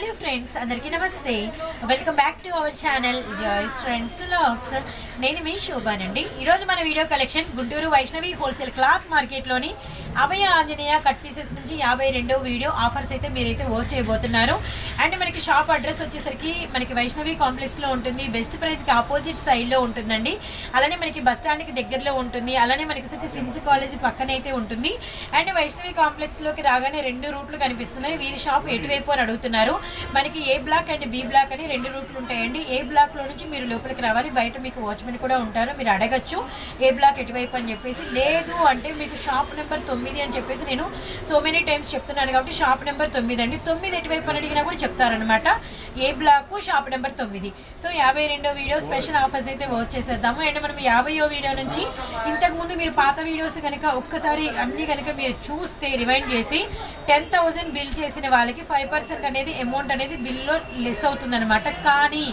Hello friends అందరికీ నమస్తే. Welcome back to our channel Joy's friends lakhs నేను మీ శోభానండి. ఈరోజు మన video collection Guntur Vaishnavi wholesale cloth మార్కెట్లోని Abhaya Anjaneya cut pieces నుంచి యాభై రెండో వీడియో ఆఫర్స్ అయితే మీరైతే ఓ చేయబోతున్నారు. అండ్ మనకి షాప్ అడ్రస్ వచ్చేసరికి మనకి వైష్ణవి కాంప్లెక్స్లో ఉంటుంది. బెస్ట్ ప్రైస్కి ఆపోజిట్ సైడ్లో ఉంటుందండి. అలానే మనకి బస్ స్టాండ్కి దగ్గరలో ఉంటుంది. అలానే మనకి సిమ్స్ కాలేజీ పక్కన అయితే ఉంటుంది. అండ్ వైష్ణవి కాంప్లెక్స్లోకి రాగానే రెండు రూట్లు కనిపిస్తున్నాయి. వీరి షాప్ ఎటువైపు అని అడుగుతున్నారు. మనకి A block and B block అని రెండు రూట్లు ఉంటాయండి. ఏ బ్లాక్లో నుంచి మీరు లోపలికి రావాలి బయట మీకు వాచ్మెన్ కూడా ఉంటారు మీరు అడగచ్చు ఏ బ్లాక్ ఎటువైపు అని చెప్పేసి. లేదు అంటే మీకు షాప్ నెంబర్ తొమ్మిది అని చెప్పేసి నేను సో మెనీ టైమ్స్ చెప్తున్నాను కాబట్టి షాప్ నెంబర్ తొమ్మిది అండి. తొమ్మిది ఎటువైపు అని అడిగినా కూడా చెప్తారనమాట ఏ బ్లాక్ షాప్ నెంబర్ తొమ్మిది. సో యాభై రెండో వీడియో స్పెషల్ ఆఫర్స్ అయితే వచ్చేసేద్దాము. చేసేద్దాము అండ్ మనం యాభైయో వీడియో నుంచి ఇంతకు ముందు మీరు పాత వీడియోస్ కనుక ఒక్కసారి అన్ని కనుక మీరు చూస్తే రిమైండ్ చేసి టెన్ థౌసండ్ బిల్ చేసిన వాళ్ళకి ఫైవ్ పర్సెంట్ అనేది అమౌంట్ అనేది బిల్లో లెస్ అవుతుందన్నమాట. కానీ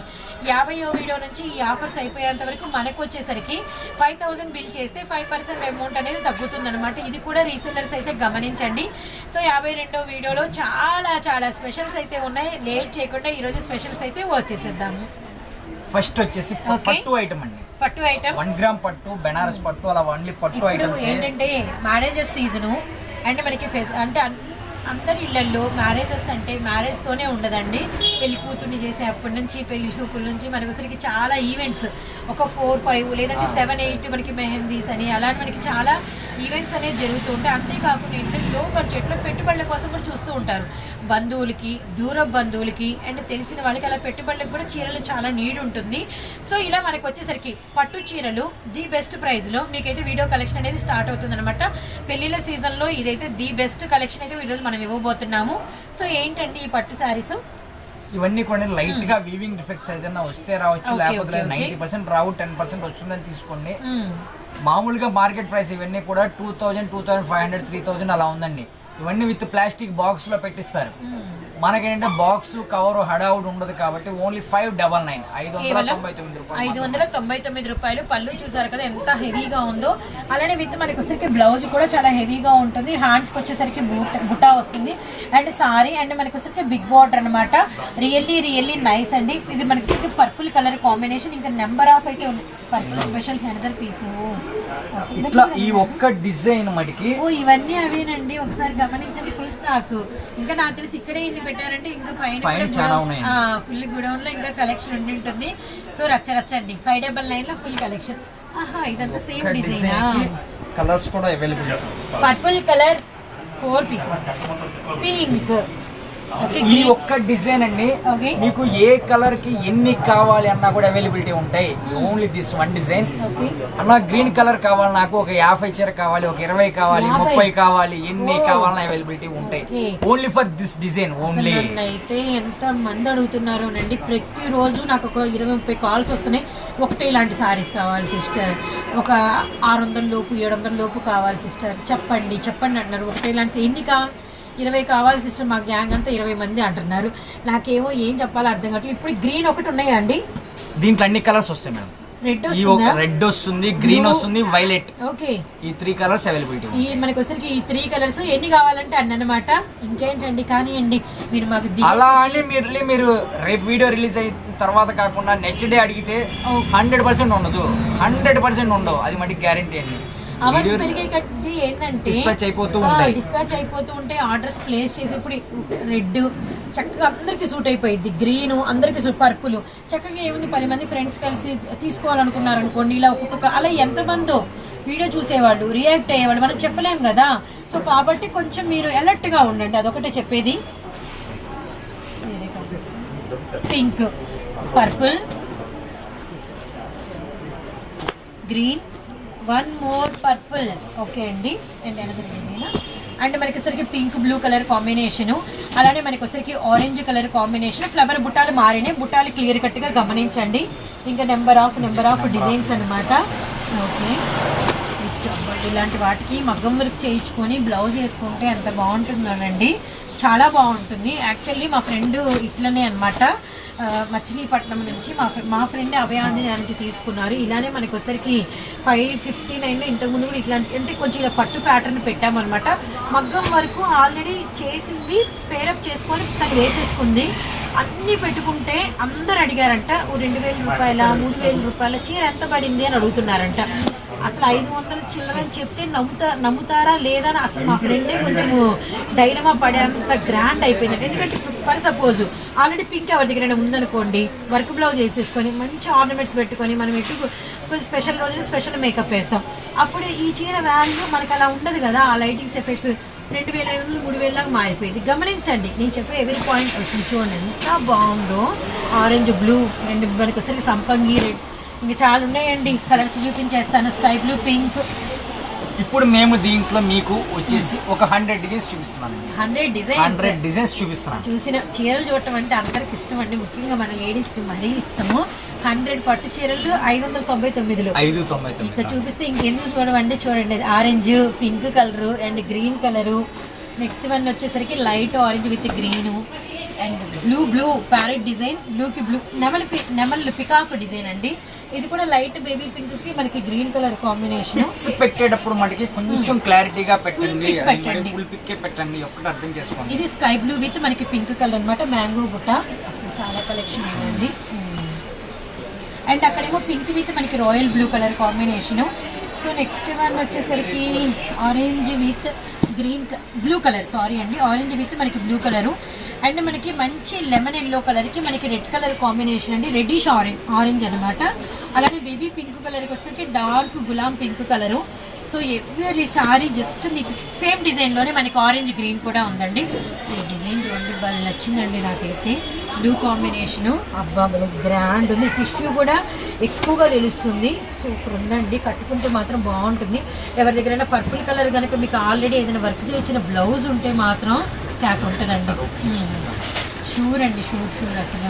యాభైయో వీడియో నుంచి ఈ ఆఫర్స్ అయిపోయేంత వరకు మనకు వచ్చేసరికి ఫైవ్ థౌజండ్ బిల్ చేస్తే ఫైవ్ పర్సెంట్ అమౌంట్ అనేది తగ్గుతుందన్నమాట. ఇది కూడా రీసెల్లర్స్ అయితే గమనించండి. సో యాభై రెండో వీడియోలో చాలా చాలా స్పెషల్స్ అయితే ఉన్నాయి. లేట్ చేయకుండా ఈరోజు స్పెషల్స్ అయితే వచ్చేసేద్దాము ఫస్ట్ వచ్చేసి. పట్టు ఐటమ్ అండి. పట్టు ఐటమ్ వన్ గ్రామ్ పట్టు బెనారస్ పట్టు అలా ఓన్లీ పట్టు ఐటమ్స్ ఏంటంటే మ్యారేజెస్ సీజను అంటే మనకి ఫెస్ అంటే అందరి ఇళ్ళలో మ్యారేజెస్ అంటే మ్యారేజ్తోనే ఉండదండి. పెళ్ళి కూతుర్ని చేసే అప్పటి నుంచి పెళ్ళి చూపుల నుంచి మనకి అసలుకి చాలా ఈవెంట్స్ ఒక ఫోర్ ఫైవ్ లేదంటే సెవెన్ ఎయిట్ మనకి మెహందీస్ అని అలాంటి మనకి చాలా ఈవెంట్స్ అనేవి జరుగుతూ ఉంటాయి. అంతేకాకుండా ఏంటంటే లో బడ్జెట్లో పెట్టుబడుల కోసం కూడా చూస్తూ ఉంటారు. బంధువులకి దూర బంధువులకి అండ్ తెలిసిన వాళ్ళకి అలా పెట్టుబడులకు కూడా చీరలు చాలా నీడ్ ఉంటుంది. సో ఇలా మనకు వచ్చేసరికి పట్టు చీరలు ది బెస్ట్ ప్రైస్లో మీకైతే వీడియో కలెక్షన్ అనేది స్టార్ట్ అవుతుంది అనమాట పెళ్ళిళ్ళ సీజన్లో ఇదైతే ది బెస్ట్ కలెక్షన్ అయితే ఈరోజు మనం ఇవ్వబోతున్నాము. సో ఏంటండి ఈ పట్టు శారీస్ ఇవన్నీ కూడా లైట్గా వీవింగ్ డిఫెక్ట్స్ ఏదైనా వస్తే రావచ్చు లేకపోతే. నైన్టీ పర్సెంట్ రావు టెన్ పర్సెంట్ వస్తుందని తీసుకోండి. మామూలుగా మార్కెట్ ప్రైస్ ఇవన్నీ కూడా two thousand two thousand five hundred three thousand అలా ఉందండి. ఇవన్నీ విత్ ప్లాస్టిక్ బాక్స్లో పెట్టిస్తారు మనకేంటంటే బాక్స్ కవర్ హడావుడ్ ఉండదు కాబట్టి ఓన్లీ ఫైవ్ డబల్ నైన్ ఐదు వందల తొంభై తొమ్మిది రూపాయలు ఐదు వందల తొంభై తొమ్మిది రూపాయలు. పళ్ళు చూసారు కదా ఎంత హెవీగా ఉందో. అలానే విత్ మనకి వచ్చేసరికి బ్లౌజ్ కూడా చాలా హెవీగా ఉంటుంది. హ్యాండ్స్కి వచ్చేసరికి బూట వస్తుంది. అండ్ సారీ అండ్ మనకి వచ్చేసరికి బిగ్ బార్డర్ అనమాట రియల్లీ రియల్లీ నైస్ అండి. ఇది మనకి వచ్చేసరికి పర్పుల్ కలర్ కాంబినేషన్ ఇంకా నెంబర్ ఆఫ్ అయితే ఉంది పర్పుల్ స్పెషల్ హెనదర్ పీస్ ఇట్లా ఈ ఒక్క డిజైన్ మటుకి ఓ ఇవన్నీ అవేనండి. ఒకసారి గమనించండి ఫుల్ స్టాక్ ఇంకా నాకు తెలిసి ఇక్కడే ఇన్ని పెట్టారంటే ఇంకా పైన చాలా ఉన్నాయండి. ఫుల్ గుడౌన్లో ఇంకా కలెక్షన్ ఉండి ఉంటుంది. సో రచ్చ రచ్చండి ఫైవ్ డబల్ నైన్లో ఫుల్ కలెక్షన్ ఆహా ఇదంతా సేమ్ డిజైన్ కలర్స్ కూడా available purple colour four pieces pink ఈ ఒక్క డిజైన్ అండి. మీకు ఏ కలర్కి ఎన్ని కావాలి అన్నా కూడా అవైలబిలిటీ ఉంటాయి. ఓన్లీ దిస్ వన్ డిజైన్ అన్న గ్రీన్ కలర్ కావాలి నాకు ఒక యాభై చీర కావాలి ఒక ఇరవై కావాలి? ముప్పై కావాలి ఎన్ని. కావాలన్నా అవైలబిలిటీ ఉంటాయి. Only for this design only అయితే ఎంత మంది అడుగుతున్నారు అండి ప్రతిరోజు నాకు ఒక ఇరవై ముప్పై కాల్స్ వస్తున్నాయి. ఒకటే ఇలాంటి సారీస్ కావాలి సిస్టర్ ఒక ఆరు వందల లోపు ఏడు వందల లోపు కావాలి సిస్టర్ చెప్పండి చెప్పండి అంటున్నారు ఒకటే ఇలాంటి ఎన్ని కావాలి? ఇరవై కావాలి సిస్టర్ మా గ్యాంగ్ అంతా ఇరవై మంది అంటున్నారు. నాకేమో ఏం చెప్పాలో అర్థం కావట్లేదు. ఇప్పుడు గ్రీన్ ఒకటి ఉన్నాయా అండి దీంట్లో అన్ని కలర్స్ వస్తాయి మేడం. రెడ్ వస్తుందా? రెడ్ వస్తుంది గ్రీన్. వస్తుంది వైలెట్ ఓకే ఈ త్రీ కలర్స్ అవైలబిలిటీ ఈ మనకి వచ్చరికి ఈ త్రీ కలర్స్ ఎన్ని కావాలంటే అన్న అనమాట ఇంకేంటండి? కానివ్వండి. మీరు మాకు అలా అని మీరు మీరు రేపు వీడియో రిలీజ్ అయిన తర్వాత కాకుండా నెక్స్ట్ డే అడిగితే. హండ్రెడ్ పర్సెంట్ ఉండదు. హండ్రెడ్ పర్సెంట్ ఉండవు. అది మటుకు గ్యారంటీ అండి. అవర్స్ పెరిగే కొద్దీ ఏంటంటే Dispatch అయిపోతూ ఉంటాయి. డిస్పాచ్ అయిపోతూ ఉంటే ఆర్డర్స్ ప్లేస్ చేసేప్పుడు రెడ్ చక్కగా అందరికి సూట్ అయిపోయింది గ్రీన్ అందరికి సూట్ పర్పుల్. చక్కగా ఏముంది? పది మంది ఫ్రెండ్స్ కలిసి తీసుకోవాలనుకున్నారు అనుకోండి ఇలా ఒక్కొక్క అలా ఎంతమందో వీడియో చూసేవాళ్ళు రియాక్ట్ అయ్యేవాళ్ళు మనం చెప్పలేం కదా. సో కాబట్టి కొంచెం మీరు alert గా ఉండండి. అదొకటే చెప్పేది. Pink purple green. One more purple. Okay అండి. And another design. అండ్ మనకి వచ్చరికి పింక్ బ్లూ కలర్ కాంబినేషన్. అలానే మనకి వచ్చరికి ఆరెంజ్ కలర్ కాంబినేషన్. ఫ్లవర్ బుట్టాలు మారినాయి. బుట్టాలు క్లియర్ కట్గా గమనించండి. ఇంకా number of number of designs అనమాట ఓకే. ఇలాంటి వాటికి మగ్గం వర్క్ చేయించుకొని బ్లౌజ్ వేసుకుంటే ఎంత బాగుంటుందోనండి చాలా బాగుంటుంది. యాక్చువల్లీ మా ఫ్రెండ్ ఇట్లనే అనమాట మచిలీపట్నం నుంచి మా మా ఫ్రెండ్ అభయాంజనే నుంచి తీసుకున్నారు. ఇలానే మనకు వచ్చరికి ఫైవ్ ఫిఫ్టీ నైన్లో ఇంతకుముందు కూడా ఇట్లాంటి అంటే కొంచెం ఇలా పట్టు ప్యాటర్న్ పెట్టామన్నమాట. మగ్గం వరకు ఆల్రెడీ చేసింది పేరప్ చేసుకొని తను వేసేసుకుంది. అన్నీ పెట్టుకుంటే అందరు అడిగారంట ఓ రెండు వేల రూపాయల మూడు వేల రూపాయల చీర ఎంత పడింది? అని అడుగుతున్నారంట. అసలు ఐదు వందల చిల్లర అని చెప్తే నమ్ముతా నమ్ముతారా లేదా అని అసలు మా ఫ్రెండే కొంచెము డైలమా పడేంత గ్రాండ్ అయిపోయినట్టు. ఎందుకంటే ఫర్ సపోజ్ ఆల్రెడీ పింక్ ఎవరి దగ్గర ఉందనుకోండి వర్క్ బ్లౌజ్ వేసేసుకొని మంచి ఆర్నమెంట్స్ పెట్టుకొని మనం ఎటు కొంచెం స్పెషల్ రోజున స్పెషల్ మేకప్ వేస్తాం. అప్పుడు ఈ చీర వాల్యూ మనకు అలా ఉండదు కదా ఆ లైటింగ్స్ ఎఫెక్ట్స్ రెండు వేల ఐదు వందలు మూడు వేలలాగా మారిపోయింది. గమనించండి నేను చెప్పే ఎవరి పాయింట్ వచ్చింది చూడండి ఎంత బాగుందో. ఆరెంజ్ బ్లూ అండ్ మనకు వచ్చేసరికి సంపంగి రెడ్ ఇంకా చాలా ఉన్నాయండి. కలర్స్ చూపించేస్తాను. Sky blue pink. ఇప్పుడు మేము దీంట్లో మీకు వచ్చేసి ఒక హండ్రెడ్ డిజైన్స్ చూపిస్తున్నామండి. హండ్రెడ్ డిజైన్స్ హండ్రెడ్ డిజైన్స్ చూపిస్తున్నాం. చూసిన చీరలు చూడటం అంటే అందరికి ఇష్టం అండి ముఖ్యంగా మన లేడీస్కి మరీ ఇష్టము. హండ్రెడ్ పట్టు చీరలు ఐదు వందల తొంభై తొమ్మిదిలో. ఐదు తొంభై ఇంకా చూపిస్తే ఇంకెందుకు చూడమండి? చూడండి. Orange pink colour and green colour next one వచ్చేసరికి light orange with green and blue blue parrot design బ్లూకి బ్లూ నెమలి నెమలి పికాక్ డిజైన్ అండి. ఇది కూడా లైట్ బేబీ పింక్కి మనకి గ్రీన్ కలర్ కాంబినేషన్. పిక్స్ పెట్టేటప్పుడు మనకి కొంచెం క్లారిటీగా పెట్టండి. ఫుల్ పిక్ పెట్టండి. ఒక్కటి అర్థం చేసుకోండి. ఇది స్కై బ్లూ విత్ మనకి పింక్ కలర్ అన్నమాట మ్యాంగో బుట్ట. అసలు చాలా కలెక్షన్ ఉందండి. అండ్ అక్కడేమో పింక్ విత్ మనకి royal blue colour combination. So next one వచ్చేసరికి orange with green blue colour sorry అండి. ఆరెంజ్ విత్ మనకి బ్లూ కలరు. అండ్ మనకి మంచి లెమన్ ఎల్లో కలర్కి మనకి రెడ్ కలర్ కాంబినేషన్ అండి. రెడ్డిష్ ఆరెంజ్ ఆరెంజ్ అనమాట అలానే బేబీ పింక్ కలర్కి వస్తే dark Ghulam pink colour so every sari just మీకు సేమ్ డిజైన్లోనే మనకి ఆరెంజ్ గ్రీన్ కూడా ఉందండి. సో డిజైన్ రెండు బాగా నచ్చిందండి నాకైతే. బ్లూ కాంబినేషను అబ్బా గ్రాండ్ ఉంది. టిష్యూ కూడా ఎక్కువగా తెలుస్తుంది. సూపర్ ఉందండి. కట్టుకుంటే మాత్రం బాగుంటుంది. ఎవరి దగ్గరైనా పర్పుల్ కలర్ కనుక మీకు ఆల్రెడీ ఏదైనా వర్క్ చేసిన బ్లౌజ్ ఉంటే మాత్రం క్యాక్ ఉంటుందండి. షూర్ అండి షూర్ షూర్ అసలు.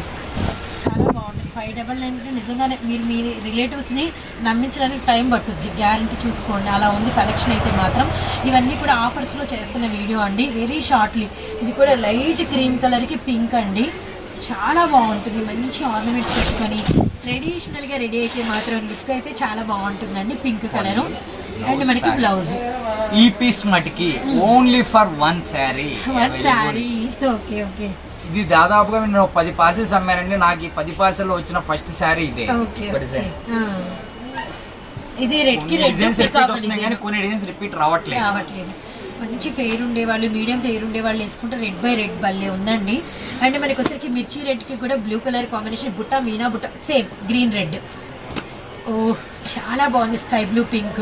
చాలా బాగుంటుంది ఫైవ్ డబల్ నైన్ అంటే నిజంగానే మీరు మీ రిలేటివ్స్ని నమ్మించడానికి టైం పట్టుద్ది. గ్యారంటీ చూసుకోండి. అలా ఉంది కలెక్షన్ అయితే మాత్రం. ఇవన్నీ కూడా ఆఫర్స్లో చేస్తున్న వీడియో అండి. వెరీ షార్ట్లీ ఇది కూడా లైట్ క్రీమ్ కలర్కి పింక్ అండి. చాలా బాగుంటుంది. మంచి ఆర్నమెంట్స్ పెట్టుకొని ట్రెడిషనల్గా రెడీ అయితే మాత్రం లుక్ అయితే చాలా బాగుంటుందండి పింక్ కలరు అండ్ మనకి బ్లౌజ్ ఈ పీస్ మటుకి only for one sari one sari okay okay ఇది దాదాపుగా నేను పది పార్సెల్స్ అమ్మానండి. నాకు ఈ పది పార్సెల్ వచ్చిన ఫస్ట్ శారీ ఇదే. డిజైన్ ఇది రెడ్కి రెడ్ వస్తున్నాయి కానీ కొన్ని డిజైన్స్ రిపీట్ రావట్లేదు. రావట్లేదు. మంచి ఫెయిర్ ఉండేవాళ్ళు మీడియం ఫెయిర్ ఉండేవాళ్ళు వేసుకుంటే రెడ్ బై రెడ్ భలే ఉందండి. అండ్ మనకి వచ్చరికి మిర్చి రెడ్కి కూడా బ్లూ కలర్ కాంబినేషన్ బుట్ట మీనా బుట్ట సేమ్ గ్రీన్ రెడ్ ఓ చాలా బాగుంది sky blue pink.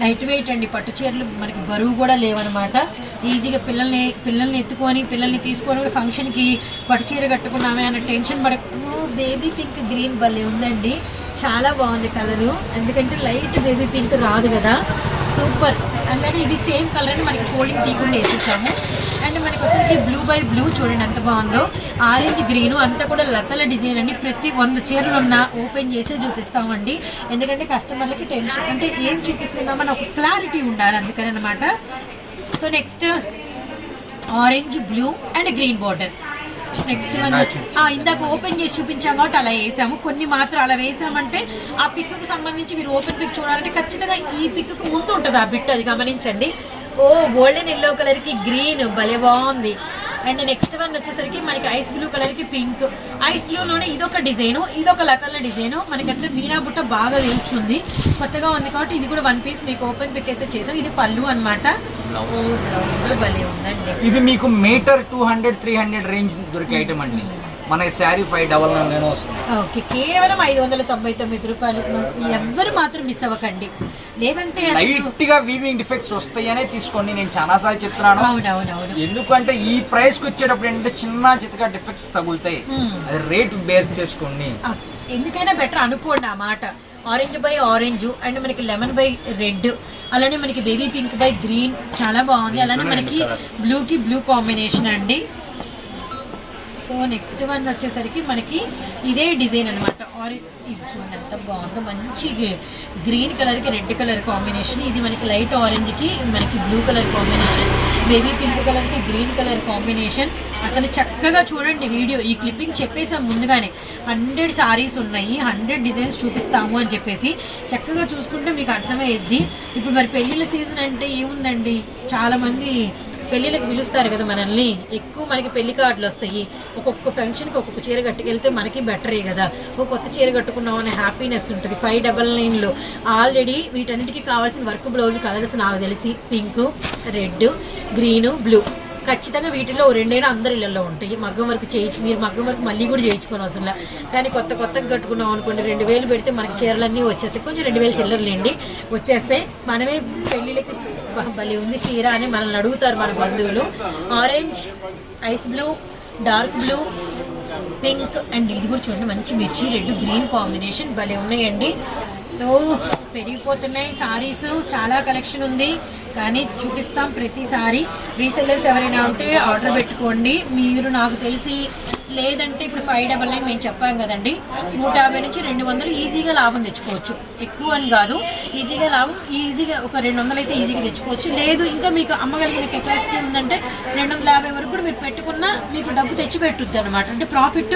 Light weight అండి పట్టు చీరలు మనకి బరువు కూడా లేవన్నమాట ఈజీగా పిల్లల్ని పిల్లల్ని ఎత్తుకొని పిల్లల్ని తీసుకొని కూడా ఫంక్షన్కి పట్టు చీర కట్టుకున్నామే అన్న టెన్షన్ పడక బేబీ పింక్ గ్రీన్ భలే ఉందండి. చాలా బాగుంది కలరు ఎందుకంటే లైట్ బేబీ పింక్ రాదు కదా. సూపర్ అలానే ఇది సేమ్ కలర్ మనకి ఫోల్డింగ్ తీకుండా వేసేసాము అండ్ మనకి వచ్చేసరికి బ్లూ బై బ్లూ చూడండి ఎంత బాగుందో. ఆరెంజ్ గ్రీన్ అంతా కూడా లతల డిజైన్ అండి. ప్రతి వంద చీరలు ఉన్నా ఓపెన్ చేసి చూపిస్తామండి. ఎందుకంటే కస్టమర్లకి టెన్షన్ అంటే ఏం చూపిస్తున్నామని ఒక క్లారిటీ ఉండాలి అందుకని అనమాట so next orange blue and green border next ఆ, ఇందాక ఓపెన్ చేసి చూపించాం కాబట్టి అలా వేసాము. కొన్ని మాత్రం అలా వేసామంటే ఆ పిక్కు సంబంధించి మీరు ఓపెన్ పిక్ చూడాలంటే ఖచ్చితంగా ఈ పిక్కు ముందు ఉంటుంది ఆ బిట్ అది గమనించండి. ఓ గోల్డెన్ ఎల్లో కలర్కి గ్రీన్ భలే బాగుంది. అండ్ నెక్స్ట్ వన్ వచ్చేసరికి మనకి ఐస్ బ్లూ కలర్కి పింక్. ఐస్ బ్లూలోనే ఇదొక డిజైన్ ఇదొక లతల డిజైన్. మనకి అంతా మీనా బుట్ట బాగా తెలుస్తుంది. కొత్తగా ఉంది కాబట్టి ఇది కూడా వన్ పీస్ మీకు ఓపెన్ పిక్ అయితే చేసాం ఇది పళ్ళు అనమాట ఇది మీకు metre two hundred three hundred range దొరికే ఐటమ్ అండి. మన శారీ ఫైవ్ డబల్ నైన్ వస్తుంది. ఓకే కేవలం ఐదు వందల తొంభై తొమ్మిది రూపాయలు ఎవ్వరు మాత్రం మిస్ అవ్వకండి. లేదంటే లైట్గా వీవింగ్ డిఫెక్ట్స్ వస్తాయనే తీసుకోండి నేను చాలా సార్లు చెప్తున్నాను. అవునవునవును. ఎందుకంటే ఈ ప్రైస్కి వచ్చేటప్పుడు ఏంటంటే చిన్న చితక డిఫెక్ట్స్ తగులుతాయి. Hmm. అది రేట్ బేస్ చేసుకోండి. ఎందుకైనా బెటర్ అనుకోండి ఆ మాట. ఆరెంజ్ బై ఆరెంజ్ అండ్ మనకి లెమన్ బై రెడ్ అలానే మనకి బేబీ పింక్ బై గ్రీన్ చాలా బాగుంది. అలానే మనకి బ్లూకి బ్లూ కాంబినేషన్ అండి. సో నెక్స్ట్ వన్ వచ్చేసరికి మనకి ఇదే డిజైన్ అనమాట ఆరెంజ్ ఇది చూడండి ఎంత బాగుందో. మంచి గ్రీన్ కలర్కి రెడ్ కలర్ కాంబినేషన్. ఇది మనకి లైట్ ఆరెంజ్కి మనకి blue colour combination. Baby pink కలర్కి గ్రీన్ కలర్ కాంబినేషన్. అసలు చక్కగా చూడండి వీడియో. ఈ క్లిప్పింగ్ చెప్పేసాం ముందుగానే. హండ్రెడ్ సారీస్ ఉన్నాయి. హండ్రెడ్ డిజైన్స్ చూపిస్తాము అని చెప్పేసి చక్కగా చూసుకుంటే మీకు అర్థమయ్యేది ఇప్పుడు మరి పెళ్ళిళ్ళ సీజన్ అంటే ఏముందండి? చాలామంది పెళ్ళిళ్ళకి పిలుస్తారు కదా మనల్ని. ఎక్కువ మనకి పెళ్ళి కార్డులు వస్తాయి. ఒక్కొక్క ఫంక్షన్కి ఒక్కొక్క చీర కట్టుకెళ్తే మనకి బెటరే కదా. ఒక కొత్త చీర కట్టుకున్నాం అనే హ్యాపీనెస్ ఉంటుంది. ఫైవ్ డబల్ నైన్లో ఆల్రెడీ వీటన్నిటికీ కావాల్సిన వర్క్ బ్లౌజ్ కలర్స్ నాకు తెలిసి పింక్ రెడ్ గ్రీను బ్లూ ఖచ్చితంగా వీటిలో రెండైనా అందరి ఇళ్ళలో ఉంటాయి. మగ్గం వరకు చేయించు మీరు మగ్గం వరకు మళ్ళీ కూడా చేయించుకోని అవసరం కానీ కొత్త కొత్తగా కట్టుకున్నాం అనుకోండి రెండు వేలు పెడితే మనకి చీరలన్నీ వచ్చేస్తాయి. కొంచెం రెండు వేలు చిల్లరలేండి. వచ్చేస్తాయి మనమే పెళ్ళిళ్ళకి భలే ఉంది చీర అని మనల్ని అడుగుతారు మన బంధువులు. Orange ice blue dark blue pink and ఇది కూడా చూడండి మంచి మిర్చి రెడ్ గ్రీన్ కాంబినేషన్ భలే ఉన్నాయండి. సో పెరిగిపోతున్నాయి సారీస్ చాలా కలెక్షన్ ఉంది. కానీ చూపిస్తాం ప్రతిసారి. రీసెల్లర్స్ ఎవరైనా ఉంటే ఆర్డర్ పెట్టుకోండి. మీరు నాకు తెలిసి లేదంటే ఇప్పుడు ఫైవ్ డబల్ నైన్ మేము చెప్పాం కదండి నూట యాభై నుంచి రెండు వందలు ఈజీగా లాభం తెచ్చుకోవచ్చు. ఎక్కువ అని కాదు ఈజీగా లాభం ఈజీగా ఒక రెండు వందలు అయితే ఈజీగా తెచ్చుకోవచ్చు. లేదు ఇంకా మీకు అమ్మగలిగిన కెపాసిటీ ఉందంటే రెండు వందల యాభై వరకు కూడా మీరు పెట్టుకున్నా మీకు డబ్బు తెచ్చి పెట్టుద్ది అనమాట అంటే ప్రాఫిట్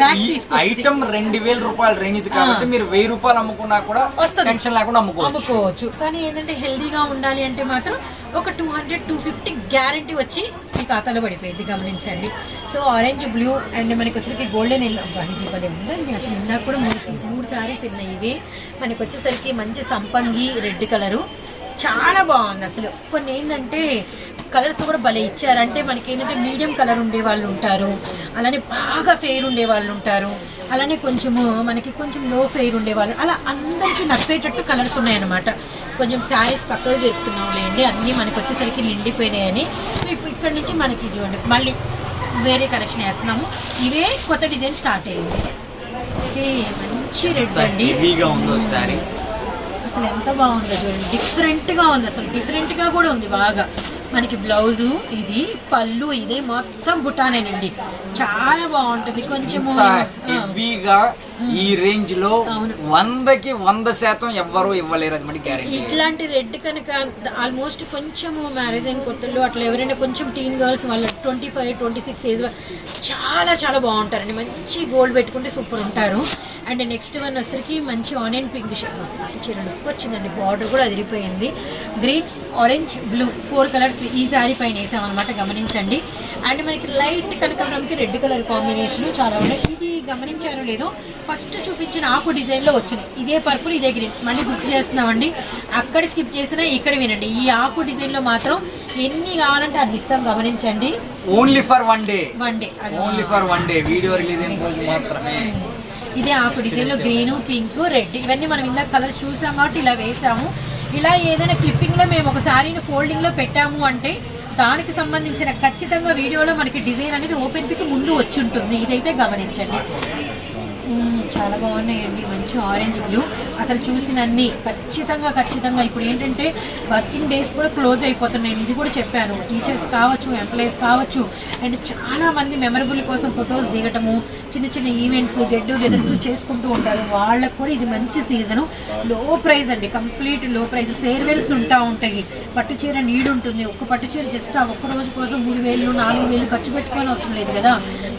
బ్యాక్ ఐటమ్ రెండు వేల రూపాయల రేంజ్ కాబట్టి మీరు వెయ్యి రూపాయలు అమ్ముకున్నా కూడా. టెన్షన్ లేకుండా అమ్ముకోవచ్చు. అమ్ముకోవచ్చు. కానీ ఏంటంటే హెల్దీగా ఉండాలి అంటే మాత్రం ఒక two hundred two fifty guarantee వచ్చి మీ ఖాతాలో పడిపోయింది. గమనించండి. సో ఆరెంజ్ బ్లూ అండ్ మనకి వచ్చేసరికి గోల్డెన్ ఎల్లో. ఇది ఉందండి అసలు ఇందాక కూడా మూడు మూడు సారీస్ ఉన్నాయి ఇవి. మనకి వచ్చేసరికి మంచి సంపంగి రెడ్ కలరు. చాలా బాగుంది అసలు. కొన్ని ఏంటంటే కలర్స్ కూడా భలే ఇచ్చారు. అంటే మనకి ఏంటంటే మీడియం కలర్ ఉండే వాళ్ళు ఉంటారు. అలానే బాగా ఫెయిర్ ఉండే వాళ్ళు ఉంటారు. అలానే కొంచెము మనకి కొంచెం లో ఫెయిర్ ఉండేవాళ్ళు అలా అందరికీ నప్పేటట్టు కలర్స్ ఉన్నాయన్నమాట. కొంచెం శారీస్ పక్కన చెప్తున్నాం లేండి అన్నీ మనకి వచ్చేసరికి నిండిపోయినాయని. సో ఇప్పుడు ఇక్కడ నుంచి మనకి చూడండి. మళ్ళీ వేరే కలెక్షన్ వేస్తున్నాము. ఇవే కొత్త డిజైన్ స్టార్ట్ అయ్యింది మంచి రెడ్ అండి. సారీ అసలు ఎంత బాగుందో చూడండి. డిఫరెంట్గా ఉంది అసలు. డిఫరెంట్గా కూడా ఉంది బాగా. మనకి బ్లౌజు ఇది పళ్ళు ఇది మొత్తం బుటానేనండి. చాలా బాగుంటుంది. కొంచెము ఈ రేంజ్లో. వందకి వంద శాతం ఎవ్వరూ ఇవ్వలేరు అది మనకి గ్యారెంటీ ఇట్లాంటి రెడ్ కనుక ఆల్మోస్ట్ కొంచెము మ్యారేజ్ అయిన కొత్తల్లో అట్లా ఎవరైనా కొంచెం టీన్ గర్ల్స్ వాళ్ళ twenty five twenty six age చాలా చాలా బాగుంటారండి. మంచి గోల్డ్ పెట్టుకుంటే సూపర్ ఉంటారు. అండ్ నెక్స్ట్ వన్ వచ్చరికి మంచి ఆనియన్ పింక్ లుక్ వచ్చిందండి. బార్డర్ కూడా అదిరిపోయింది. Green orange blue four colours ఈ శారీ పైన వేసామన్నమాట. గమనించండి. అండ్ మనకి లైట్ కనకంకి రెడ్ కలర్ కాంబినేషన్ చాలా ఉన్నాయి. ఇది గమనించారో లేదో ఫస్ట్ చూపించిన ఆకు డిజైన్లో వచ్చినాయి. ఇదే పర్పుల్ ఇదే గ్రీన్. మళ్ళీ గుర్తు చేస్తున్నామండి. అక్కడ స్కిప్ చేసినా ఇక్కడ వినండి. ఈ ఆకు డిజైన్లో మాత్రం ఎన్ని కావాలంటే అన్ని ఇస్తాం గమనించండి. Only for one day one day అది only for one day video release అయిన రోజు మాత్రమే. ఇదే ఆకు డిజైన్లో గ్రీన్ పింక్ రెడ్. ఇవన్నీ మనం ఇందాక కలర్స్ చూసాం కాబట్టి ఇలా వేసాము. ఇలా ఏదైనా క్లిప్పింగ్లో మేము ఒక శారీని ఫోల్డింగ్లో పెట్టాము అంటే దానికి సంబంధించిన ఖచ్చితంగా వీడియోలో మనకి డిజైన్ అనేది ఓపెన్ పిక్ ముందు వచ్చి ఉంటుంది. ఇదైతే గమనించండి. చాలా బాగున్నాయండి. మంచి ఆరెంజ్ బ్లూ అసలు చూసినన్ని ఖచ్చితంగా ఖచ్చితంగా ఇప్పుడు ఏంటంటే వర్కింగ్ డేస్ కూడా క్లోజ్ అయిపోతున్నాయి. ఇది కూడా చెప్పాను. టీచర్స్ కావచ్చు ఎంప్లాయీస్ కావచ్చు. అండ్ చాలా మంది మెమరబుల్ కోసం ఫొటోస్ దిగటము చిన్న చిన్న ఈవెంట్స్ గెట్ టుగెదర్స్ చేసుకుంటూ ఉంటారు. వాళ్ళకు కూడా ఇది మంచి సీజన్లో ప్రైస్ అండి. కంప్లీట్లో ప్రైస్ ఫేర్వెల్స్ ఉంటా ఉంటాయి. పట్టు చీర నీడ్ ఉంటుంది. ఒక్క పట్టు చీర జస్ట్ ఆ ఒక్క రోజు కోసం మూడు వేలు నాలుగు వేలు ఖర్చు పెట్టుకోని అవసరం లేదు కదా.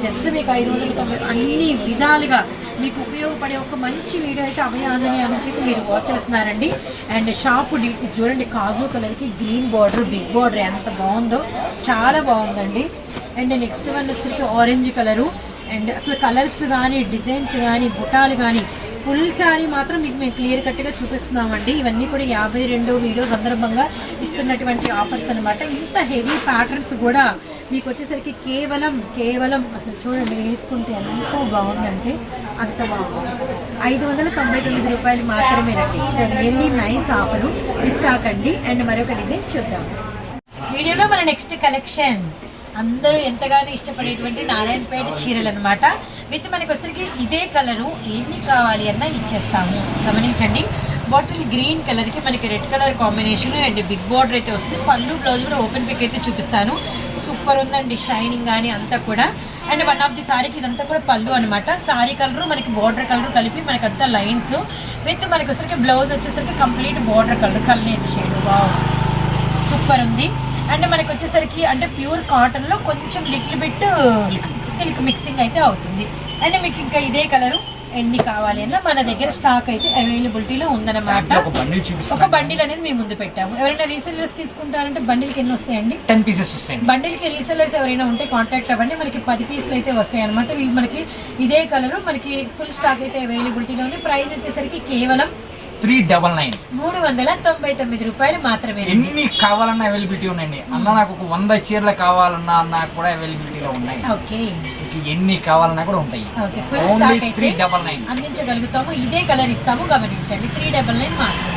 జస్ట్ మీకు ఐదు వందలు తొంభై అన్ని విధాలుగా మీకు ఉపయోగపడే ఒక మంచి వీడియో అయితే అభయాదని అని చెప్పి మీరు వాచ్ చేస్తున్నారండి. అండ్ షాప్ డీ చూడండి కాజు కలర్కి గ్రీన్ బార్డర్ బిగ్ బార్డర్ ఎంత బాగుందో చాలా బాగుందండి. అండ్ నెక్స్ట్ వన్ వచ్చేసరికి ఆరెంజ్ కలరు. అండ్ అసలు కలర్స్ కానీ డిజైన్స్ కానీ బుటాలు కానీ ఫుల్ శారీ మాత్రం మీకు మేము క్లియర్ కట్గా చూపిస్తున్నామండి. ఇవన్నీ కూడా యాభై రెండో వీడియో సందర్భంగా ఇస్తున్నటువంటి ఆఫర్స్ అన్నమాట. ఇంత హెవీ ప్యాటర్న్స్ కూడా మీకు వచ్చేసరికి కేవలం కేవలం అసలు చూడండి వేసుకుంటే ఎంత బాగుందంటే అంత బాగుంది. ఐదు వందల తొంభై తొమ్మిది రూపాయలు మాత్రమేనండి. సో వెళ్ళి నైస్ ఆఫరు మిస్ కాకండి అండ్. మరొక డిజైన్ చూద్దాం. వీడియోలో మన నెక్స్ట్ కలెక్షన్ అందరూ ఎంతగానో ఇష్టపడేటువంటి నారాయణపేట చీరలు అనమాట విత్ మనకి వచ్చరికి ఇదే కలరు ఎన్ని కావాలి అన్నా ఇచ్చేస్తాము. గమనించండి. బాటిల్ గ్రీన్ కలర్కి మనకి red colour combination and big border అయితే వస్తుంది. పళ్ళు బ్లౌజ్ కూడా ఓపెన్ పిక్ అయితే చూపిస్తాను. సూపర్ ఉందండి షైనింగ్ కానీ అంతా కూడా. అండ్ వన్ ఆఫ్ ది సారీకి ఇదంతా కూడా పళ్ళు అనమాట సారీ కలర్ మనకి బార్డర్ కలర్ కలిపి మనకి అంతా లైన్స్. విత్ మనకి వచ్చేసరికి బ్లౌజ్ వచ్చేసరికి కంప్లీట్ బార్డర్ కలర్ కల్నేది షేడ్. వావ్! సూపర్ ఉంది. అండ్ మనకి వచ్చేసరికి అంటే ప్యూర్ కాటన్లో కొంచెం లిటిల్ బిట్ సిల్క్ మిక్సింగ్ అయితే అవుతుంది. అండ్ మీకు ఇంకా ఇదే కలరు ఎన్ని కావాలి అన్న మన దగ్గర స్టాక్ అయితే అవైలబిలిటీలో ఉందన్నమాట. ఒక బండిల్ అనేది మేము ముందు పెట్టాము. ఎవరైనా రీసెల్లర్స్ తీసుకుంటారంటే బండిల్కి ఎన్ని వస్తాయండి? టెన్ పీసెస్ వస్తాయండి. బండిల్కి రీసెల్లర్స్ ఎవరైనా ఉంటే కాంటాక్ట్ అవ్వండి. మనకి పది పీసులు అయితే వస్తాయి అనమాట మనకి ఇదే కలర్ మనకి ఫుల్ స్టాక్ అయితే అవైలబిలిటీలో ఉంది. ప్రైస్ వచ్చేసరికి కేవలం త్రీ డబల్ నైన్. మూడు వందల తొంభై తొమ్మిది రూపాయలు మాత్రమే ఎన్ని కావాలన్నా అవైలబిలిటీ ఉన్నాయండి. అన్న నాకు ఒక వంద చీరలు కావాలన్నా అన్నా కూడా అవైలబిలిటీలో ఉన్నాయి. ఓకే. ఎన్ని కావాలన్నా కూడా ఉంటాయి. Okay full only stock three double nine. అందించగలుగుతాము. ఇదే కలర్ ఇస్తాము. గమనించండి. త్రీ డబల్ నైన్ మాత్రమే.